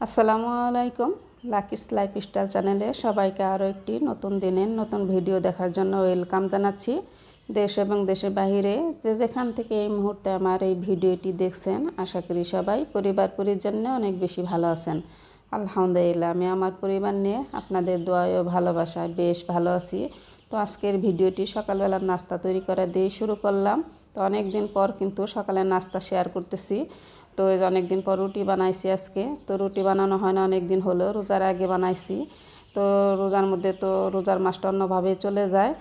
আসসালামু আলাইকুম। Lucky's life style চ্যানেলে সবাইকে আরও একটি নতুন দিনের নতুন ভিডিও দেখার জন্য ওয়েলকাম জানাচ্ছি। দেশ এবং দেশের বাহিরে যে যেখান থেকে এই মুহূর্তে আমার এই ভিডিওটি দেখছেন, আশা করি সবাই পরিবার পরিজন্যে অনেক বেশি ভালো আছেন। আলহামদুলিল্লাহ, আমি আমার পরিবার নিয়ে আপনাদের দোয়ায় ও ভালোবাসায় বেশ ভালো আছি। তো আজকের ভিডিওটি সকালবেলার নাস্তা তৈরি করা দিয়ে শুরু করলাম। তো অনেক দিন পর কিন্তু সকালের নাস্তা শেয়ার করতেছি। তো অনেক দিন পর রুটি বানাইছি আজকে। তো রুটি বানানো হয় না অনেক দিন হলো, রোজার আগে বানাইছি। তো রোজার মধ্যে তো রোজার মাসটা অন্যভাবে চলে যায়।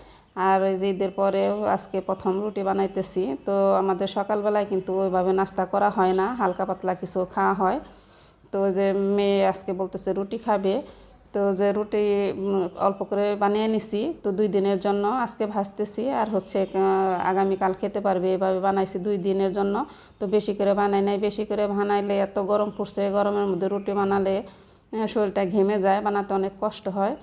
আর ওই যে ঈদের পরেও আজকে প্রথম রুটি বানাইতেছি। তো আমাদের সকালবেলায় কিন্তু ওইভাবে নাস্তা করা হয় না, হালকা পাতলা কিছু খাওয়া হয়। তো যে মেয়ে আজকে বলতেছে রুটি খাবে। তো যে রুটি অল্প করে বানিয়ে নিছি, তো দুই দিনের জন্য আজকে ভাজতেছি। আর হচ্ছে আগামীকাল খেতে পারবে, এভাবে বানাইছি দুই দিনের জন্য। তো বেশি করে বানাই নাই, বেশি করে বানাইলে এত গরম পড়ছে, গরমের মধ্যে রুটি বানালে শরীরটা ঘেমে যায়, বানাতে অনেক কষ্ট হয়।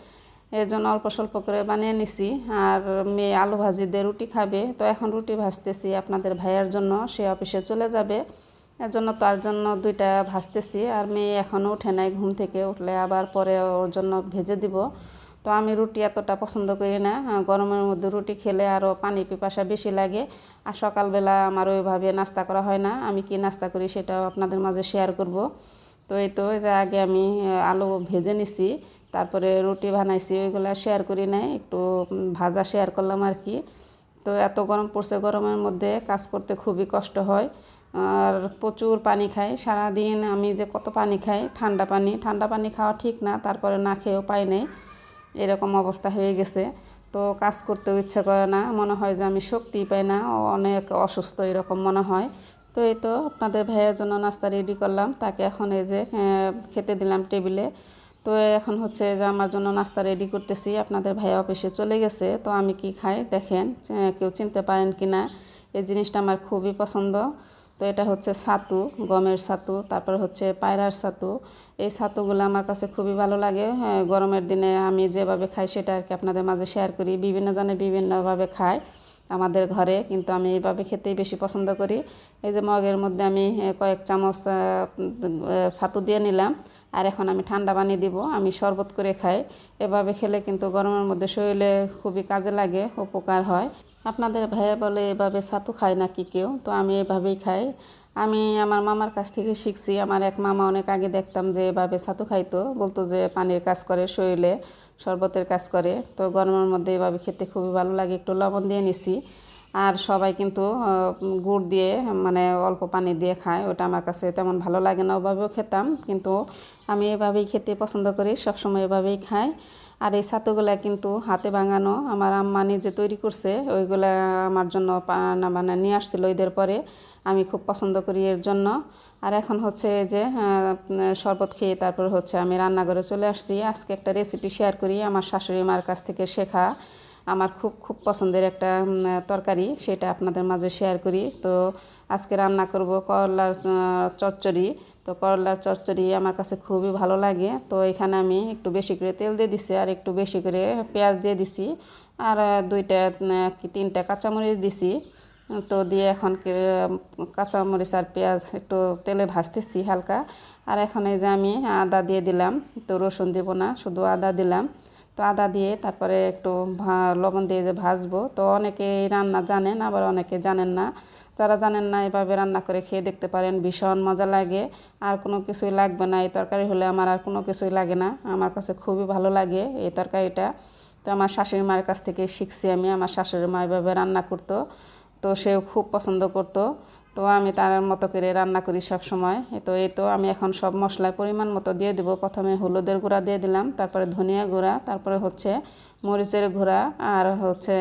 এর জন্য অল্প স্বল্প করে বানিয়ে নিছি। আর মেয়ে আলু ভাজি দিয়ে রুটি খাবে। তো এখন রুটি ভাজতেছি আপনাদের ভাইয়ার জন্য, সে অফিসে চলে যাবে। এর জন্য তার জন্য দুইটা ভাজতেছি আর মেয়ে এখনও উঠে নাই ঘুম থেকে, উঠলে আবার পরে ওর জন্য ভেজে দিব। তো আমি রুটি এতটা পছন্দ করি না গরমের মধ্যে রুটি খেলে আরও পানি পিপাসা বেশি লাগে, আর সকালবেলা আমার ওইভাবে নাস্তা করা হয় না, আমি কি নাস্তা করি সেটাও আপনাদের মাঝে শেয়ার করব। তো এই তো যে আগে আমি আলু ভেজে নিছি, তারপরে রুটি বানাইছি, ওইগুলো শেয়ার করি নাই, একটু ভাজা শেয়ার করলাম আর কি। তো এত গরম পড়ছে, গরমের মধ্যে কাজ করতে খুবই কষ্ট হয় আর প্রচুর পানি খাই সারাদিন আমি যে কত পানি খাই, ঠান্ডা পানি। ঠান্ডা পানি খাওয়া ঠিক না, তারপরে না খেয়েও পাই নেই। এরকম অবস্থা হয়ে গেছে। তো কাজ করতেও ইচ্ছে করে না। মনে হয় যে আমি শক্তি পাই না। অনেক অসুস্থ এরকম মনে হয়। তো এই তো আপনাদের ভাইয়ের জন্য নাস্তা রেডি করলাম। তাকে এখন এই যে খেতে দিলাম টেবিলে। তো এখন হচ্ছে যে আমার জন্য নাস্তা রেডি করতেছি। আপনাদের ভাইয়া অফিসে চলে গেছে। তো আমি কি খাই? দেখেন কেউ চিনতে পারেন কি না এই জিনিসটা আমার খুবই পছন্দ। তো এটা হচ্ছে ছাতু গমের ছাতু তারপর হচ্ছে পায়রার ছাতু। এই ছাতুগুলো আমার কাছে খুবই ভালো লাগে। হ্যাঁ, গরমের দিনে আমি যেভাবে খাই সেটা আর কি আপনাদের মাঝে শেয়ার করি। বিভিন্ন জনে বিভিন্নভাবে খায় আমাদের ঘরে কিন্তু আমি এইভাবে খেতেই বেশি পছন্দ করি। এই যে মগের মধ্যে আমি কয়েক চামচ ছাতু দিয়ে নিলাম। আর এখন আমি ঠান্ডা পানি দিব আমি শরবত করে খাই। এভাবে খেলে কিন্তু গরমের মধ্যে শরীরে খুবই কাজে লাগে উপকার হয়। আপনাদের ভাইয়া বলে এভাবে ছাতু খায় নাকি কেউ? তো আমি এভাবেই খাই। আমি আমার মামার কাছ থেকে শিখছি। আমার এক মামা অনেক আগে দেখতাম যে এভাবে ছাতু খাইতো। বলতো যে পানির কাজ করে, শরীরে শরবতের কাজ করে। তো গরমের মধ্যে এভাবে খেতে খুবই ভালো লাগে। একটু লবণ দিয়ে নিছি। আর সবাই কিন্তু গুড় দিয়ে মানে অল্প পানি দিয়ে খায়। ওটা আমার কাছে তেমন ভালো লাগে না, ওভাবেও খেতাম। কিন্তু আমি এভাবেই খেতে পছন্দ করি, সবসময় এভাবেই খাই। আর এই ছাতুগুলা কিন্তু হাতে ভাঙানো আমার আম্মা নিজে তৈরি করছে, ওইগুলা আমার জন্য না মানে নিয়ে আসছিল ঈদের পরে। আমি খুব পছন্দ করি এর জন্য। আর এখন হচ্ছে যে শরবত খেয়ে তারপর হচ্ছে আমি রান্নাঘরে চলে আসছি। আজকে একটা রেসিপি শেয়ার করি, আমার শাশুড়ি মার কাছ থেকে শেখা। আমার খুব খুব পছন্দের একটা তরকারি সেটা আপনাদের মাঝে শেয়ার করি। তো আজকে রান্না করব করলার চচ্চড়ি। তো করলার চচ্চড়ি আমার কাছে খুবই ভালো লাগে। তো এখানে আমি একটু বেশি করে তেল দিয়ে দিছি আর একটু বেশি করে পেঁয়াজ দিয়ে দিছি। আর দুইটা কি তিনটা কাঁচামরিচ দিছি। তো দিয়ে এখন কাঁচামরিচ আর পেঁয়াজ একটু তেলে ভাজতেছি হালকা। আর এখন এই যে আমি আদা দিয়ে দিলাম। তো রসুন দেব না, শুধু আদা দিলাম। তো আদা দিয়ে তারপরে একটু লবণ দিয়ে যে ভাজবো। তো অনেকে রান্না জানেন, আবার অনেকে জানেন না। যারা জানেন না, এভাবে রান্না করে খেয়ে দেখতে পারেন, ভীষণ মজা লাগে। আর কোনো কিছুই লাগবে না, এই তরকারি হলে আমার আর কোনো কিছুই লাগে না। আমার কাছে খুবই ভালো লাগে এই তরকারিটা। তো আমার শাশুড়ি মায়ের কাছ থেকে শিখছি আমি, আমার শাশুড়ি মা এভাবে রান্না করতো। তো সেও খুব পছন্দ করতো। তো আমি তার মতো করে রান্না করি সব সময় তো এই তো আমি এখন সব মশলার পরিমাণ মতো দিয়ে দেবো। প্রথমে হলুদের গুঁড়া দিয়ে দিলাম, তারপরে ধনিয়া গুঁড়া, তারপরে হচ্ছে মরিচের গুঁড়া আর হচ্ছে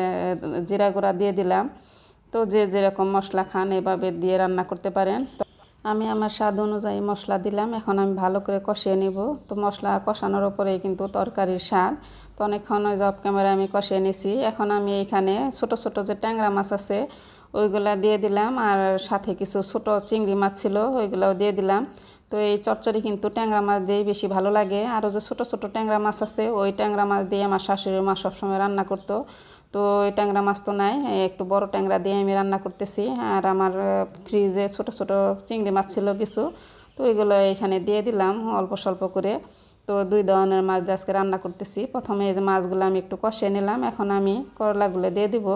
জিরা গুঁড়া দিয়ে দিলাম। তো যে যেরকম মশলা খান এভাবে দিয়ে রান্না করতে পারেন। তো আমি আমার স্বাদ অনুযায়ী মশলা দিলাম, এখন আমি ভালো করে কষিয়ে নিব। তো মশলা কষানোর উপরেই কিন্তু তরকারির স্বাদ। তো অনেকক্ষণ ওই জব ক্যামেরা আমি কষিয়ে নিছি। এখন আমি এইখানে ছোট ছোট যে ট্যাংরা মাছ আছে ওইগুলা দিয়ে দিলাম। আর সাথে কিছু ছোট চিংড়ি মাছ ছিল, ওইগুলাও দিয়ে দিলাম। তো এই চচ্চড়ি কিন্তু ট্যাংরা মাছ দিয়েই বেশি ভালো লাগে। আরও যে ছোট ছোট ট্যাংরা মাছ আছে, ওই ট্যাংরা মাছ দিয়ে আমার শাশুড়ি মা সবসময় রান্না করতো। তো ওই ট্যাংরা মাছ তো নাই একটু বড় ট্যাংরা দিয়ে আমি রান্না করতেছি। আর আমার ফ্রিজে ছোট ছোট চিংড়ি মাছ ছিল কিছু তো তো ওইগুলো এখানে দিয়ে দিলাম অল্প স্বল্প করে। তো দুই ধরনের মাছ দিয়ে আজকে রান্না করতেছি। প্রথমে এই যে মাছগুলো আমি একটু কষিয়ে নিলাম। এখন আমি করলাগুলো দিয়ে দিব।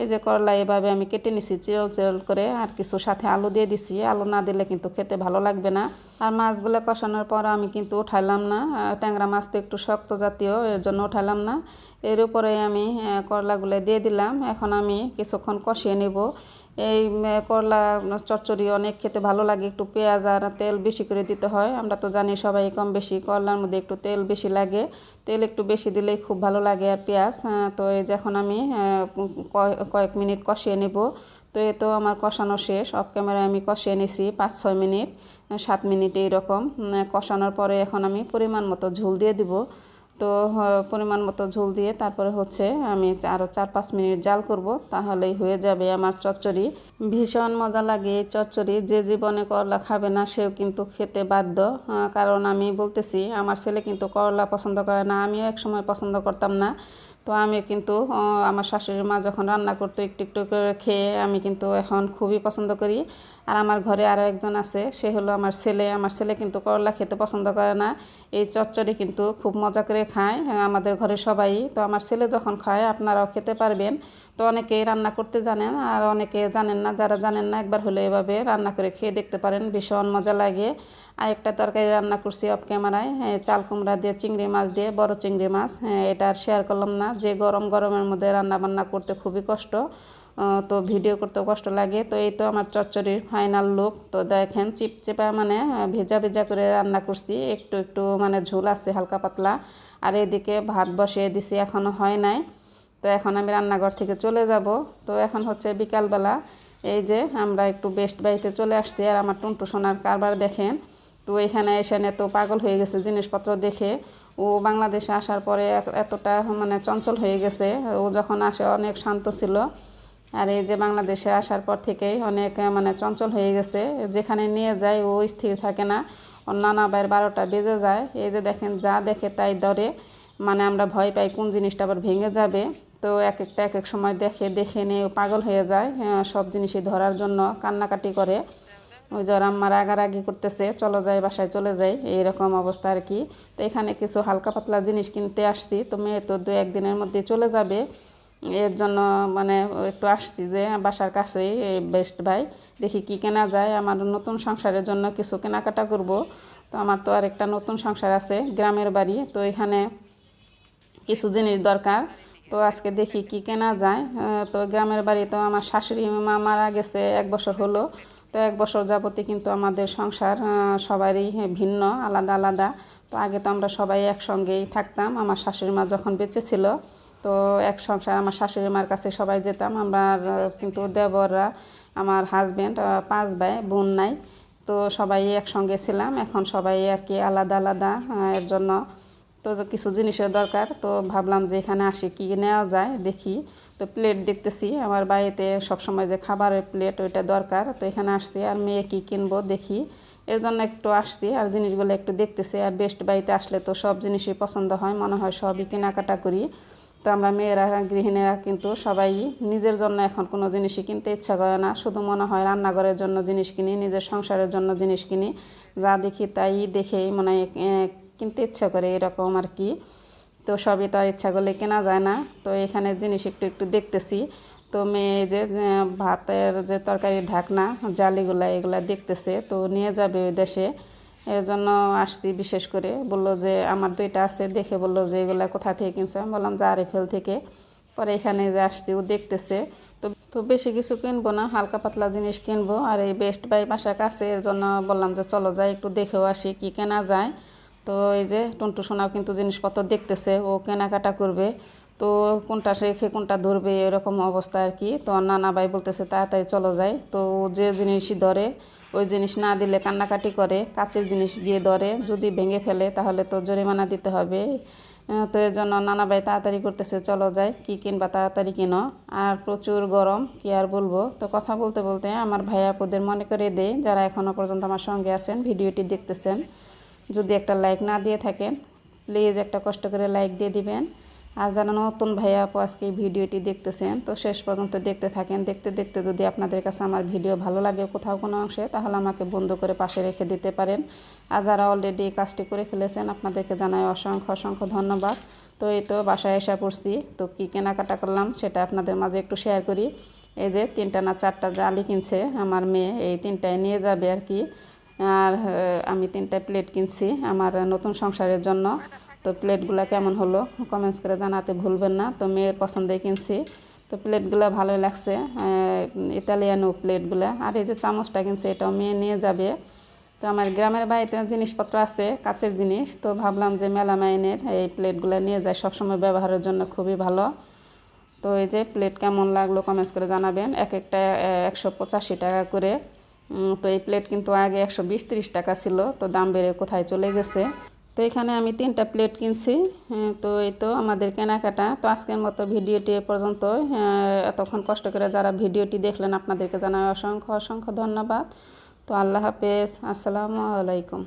এই যে করলা এভাবে আমি কেটে নিছি, চিরল চিরল করে, আর কিছু সাথে আলু দিয়ে দিছি। আলু না দিলে কিন্তু খেতে ভালো লাগবে না। আর মাছগুলো কষানোর পর আমি কিন্তু উঠাইলাম না। ট্যাংরা মাছ তো একটু শক্ত জাতীয়, এর জন্য উঠাইলাম না। এর উপরে আমি করলাগুলো দিয়ে দিলাম। এখন আমি কিছুক্ষণ কষিয়ে নেব। এই করলা চচ্চড়ি অনেক খেতে ভালো লাগে, একটু পেঁয়াজ আর তেল বেশি করে দিতে হয়। আমরা তো জানি সবাই কম বেশি করলার মধ্যে একটু তেল বেশি লাগে। তেল একটু বেশি দিলেই খুব ভালো লাগে আর পেঁয়াজ। তো এই যে এখন আমি কয়েক মিনিট কষিয়ে নেব। তো এ তো আমার কষানো শেষ। অফ ক্যামেরায় আমি কষিয়ে নিছি পাঁচ, ছয় মিনিট সাত মিনিট এইরকম। কষানোর পরে এখন আমি পরিমাণ মতো ঝোল দিয়ে দিব। তো পরিমাণ মতো ঝোল দিয়ে তারপরে হচ্ছে আমি আরও চার পাঁচ মিনিট জাল করব, তাহলেই হয়ে যাবে আমার চচ্চড়ি। ভীষণ মজা লাগে চচ্চড়ি, যে জীবনে করলা খাবে না সেও কিন্তু খেতে বাধ্য। কারণ আমি বলতেছি, আমার ছেলে কিন্তু করলা পছন্দ করে না, আমিও এক সময় পছন্দ করতাম না। তো আমি কিন্তু আমার শাশুড়ি মা যখন রান্না করতো একটু একটু করে খেয়ে আমি কিন্তু এখন খুবই পছন্দ করি। আর আমার ঘরে আরও একজন আছে সে হলো আমার ছেলে। আমার ছেলে কিন্তু করলা খেতে পছন্দ করে না। এই চচ্চড়ি কিন্তু খুব মজা করে খায় হ্যাঁ, আমাদের ঘরে সবাই। তো আমার ছেলে যখন খায় আপনারাও খেতে পারবেন। তো অনেকেই রান্না করতে জানেন আর অনেকে জানেন না যারা জানেন না একবার হলে এভাবে রান্না করে খেয়ে দেখতে পারেন ভীষণ মজা লাগে। আর একটা তরকারি রান্না করছি অফ ক্যামেরায় হ্যাঁ, চাল কুমড়া দিয়ে চিংড়ি মাছ দিয়ে বড় চিংড়ি মাছ হ্যাঁ, এটা আর শেয়ার করলাম না যে গরম গরমের মধ্যে রান্না বান্না করতে খুবই কষ্ট তো ভিডিও করতে কষ্ট লাগে তো এই তো আমার চচ্চড়ির ফাইনাল লুক তো দেখেন চিপচিপা মানে ভেজা ভেজা করে রান্না করছি একটু একটু মানে ঝোল আছে হালকা পাতলা আর এদিকে ভাত বসিয়ে দিছি এখনও হয় নাই। তো এখন আমি রান্নাঘর থেকে চলে যাব। তো এখন হচ্ছে বিকালবেলা এই যে আমরা একটু বেস্ট বাড়িতে চলে আসছি আর আমার টুনটু সোনার কারবার দেখেন। তো এখানে এসে তো পাগল হয়ে গেছে জিনিসপত্র দেখে। ও বাংলাদেশে আসার পরে এতটা মানে চঞ্চল হয়ে গেছে। ও যখন আসে অনেক শান্ত ছিল। আর এই যে বাংলাদেশে আসার পর থেকেই অনেক মানে চঞ্চল হয়ে গেছে। যেখানে নিয়ে যায় ও স্থির থাকে না। ওর নানা বাইর বারোটা বেজে যায়। এই যে দেখেন যা দেখে তাই ধরে। মানে আমরা ভয় পাই কোন জিনিসটা আবার ভেঙে যাবে। তো এক একটা এক এক সময় দেখে দেখে নিয়ে পাগল হয়ে যায় আহ, সব জিনিসই ধরার জন্য কান্নাকাটি করে। ওই যে আম্মা রাগারাগি করতেছে চলো যাই বাসায় চলে যাই এইরকম অবস্থা আর কি। তো এখানে কিছু হালকা পাতলা জিনিস কিনতে আসছি তো মেয়ে তো দু একদিনের মধ্যে চলে যাবে। এর জন্য মানে একটু আসছি যে বাসার কাছেই বেস্ট ভাই দেখি কি কেনা যায়। আমার নতুন সংসারের জন্য কিছু কেনাকাটা করব। তো আমার তো আর একটা নতুন সংসার আছে গ্রামের বাড়ি তো এখানে কিছু জিনিস দরকার। তো আজকে দেখি কি কেনা যায়। তো গ্রামের বাড়ি তো আমার শাশুড়ি মা মারা গেছে এক বছর হলো। তো এক বছর যাবতই কিন্তু আমাদের সংসার সবারই ভিন্ন, আলাদা আলাদা। তো আগে তো আমরা সবাই একসঙ্গেই থাকতাম। আমার শাশুড়ি মা যখন বেঁচে ছিল, তো এক সংসার আমার শাশুড়ি মার কাছে সবাই যেতাম। আমরা কিন্তু দেবররা, আমার হাজব্যান্ড পাঁচ ভাই, বোন নাই। তো সবাই একসঙ্গে ছিলাম। এখন সবাই আর কি আলাদা আলাদা এর জন্য তো কিছু জিনিসের দরকার। তো ভাবলাম যে এখানে আসি, কি নেওয়া যায় দেখি। তো প্লেট দেখতেছি, আমার বাড়িতে সবসময় যে খাবারের প্লেট ওইটা দরকার। তো এখানে আসছি আর মেয়ে কি কিনবো দেখি। এর জন্য একটু আসছি আর জিনিসগুলো একটু দেখতেছি। আর বেস্ট বাড়িতে আসলে তো সব জিনিসই পছন্দ হয়, মনে হয় সবই কেনাকাটা করি। তো আমরা মেয়েরা, গৃহিণীরা কিন্তু সবাই নিজের জন্য এখন কোনো জিনিসই কিনতে ইচ্ছা করে না। শুধু মনে হয় রান্নাঘরের জন্য জিনিস কিনি, নিজের সংসারের জন্য জিনিস কিনি। যা দেখি তাই দেখেই মনে কিনতে ইচ্ছা করে এরকম আর কি। তো সবই তো আর ইচ্ছা করলে কেনা যায় না। তো এখানে জিনিস একটু একটু দেখতেছি। তো মেয়ে যে ভাতের যে তরকারির ঢাকনা, জালিগুলা এগুলা দেখতেছে। তো নিয়ে যাবে ওই দেশে। এর জন্য আসছি বিশেষ করে। বলল যে, আমার দুইটা আছে। দেখে বলল যে, এগুলা কোথা থেকে কিনছে? আমি বললাম, যে আরিফেল থেকে। পরে এখানে যে আসছি, ও দেখতেছে। তো তো বেশি কিছু কিনবো না, হালকা পাতলা জিনিস কিনবো। আর এই বেস্ট বাই বাসার কাছে, এর জন্য বললাম যে, চলো যাই, একটু দেখেও আসি, কি কেনা যায়? তো এই যে টুনটু সোনাও কিন্তু জিনিসপত্র দেখতেছে, ও কেনাকাটা করবে। তো কোনটা রেখে কোনটা ধরবে, এরকম অবস্থা আর কি। তো নানা ভাই বলতেছে, তাড়াতাড়ি চলো যায় তো যে জিনিসই ধরে, ওই জিনিস না দিলে কান্নাকাটি করে কাছের জিনিস দিয়ে ধরে। যদি ভেঙে ফেলে, তাহলে তো জরিমানা দিতে হবে। তো এর জন্য নানা ভাই তাড়াতাড়ি করতেছে, চলো যায় কি কিনবা তাড়াতাড়ি কিনো। আর প্রচুর গরম, কি আর বলব। তো কথা বলতে বলতে আমার ভাই আপুদের মনে করে দেয় যারা এখনও পর্যন্ত আমার সঙ্গে আছেন, ভিডিওটি দেখতেছেন। যদি একটা লাইক না দিয়ে থাকেন প্লিজ একটা কষ্ট করে লাইক দিয়ে দিবেন। আর যারা নতুন ভাইয়া আপু আজকে এই ভিডিওটি দেখতেছেন, তো শেষ পর্যন্ত দেখতে থাকেন। দেখতে দেখতে যদি আপনাদের কাছে আমার ভিডিও ভালো লাগে কোথাও কোনো অংশে, তাহলে আমাকে বন্ধ করে পাশে রেখে দিতে পারেন। আর যারা অলরেডি এই কাজটি করে ফেলেছেন, আপনাদেরকে জানাই অসংখ্য অসংখ্য ধন্যবাদ। তো এই তো বাসায় এসে পড়ছি। তো কী কেনাকাটা করলাম, সেটা আপনাদের মাঝে একটু শেয়ার করি। এই যে তিনটা না চারটা জালি কিনছে আমার মেয়ে, এই তিনটায় নিয়ে যাবে আর কি। আর আমি তিনটা প্লেট কিনছি আমার নতুন সংসারের জন্য। তো প্লেটগুলো কেমন হলো কমেন্টস করে জানাতে ভুলবেন না। তো মেয়ের পছন্দে কিনছি। তো প্লেটগুলো ভালোই লাগছে ইতালিয়ানো প্লেটগুলো আর এই যে চামচটা কিনছে, এটাও মেয়ে নিয়ে যাবে। তো আমার গ্রামের বাড়িতে জিনিসপত্র আছে, কাচের জিনিস। তো ভাবলাম যে মেলামাইনের এই প্লেটগুলো নিয়ে যায় সবসময় ব্যবহারের জন্য খুবই ভালো। তো এই যে প্লেট কেমন লাগল কমেন্টস করে জানাবেন। এক একটা একশো পঁচাশি টাকা করে। তো এই প্লেট কিন্তু আগে একশো টাকা ছিল তো দাম বেড়ে কোথায় চলে গেছে? তো এখানে আমি তিনটা প্লেট কিনছি হ্যাঁ, তো এই তো আমাদের কেনাকাটা। তো আজকের মতো ভিডিওটি এ পর্যন্ত এতক্ষণ কষ্ট করে যারা ভিডিওটি দেখলেন আপনাদেরকে জানাই অসংখ্য অসংখ্য ধন্যবাদ। তো আল্লাহ হাফেজ আসসালামু আলাইকুম।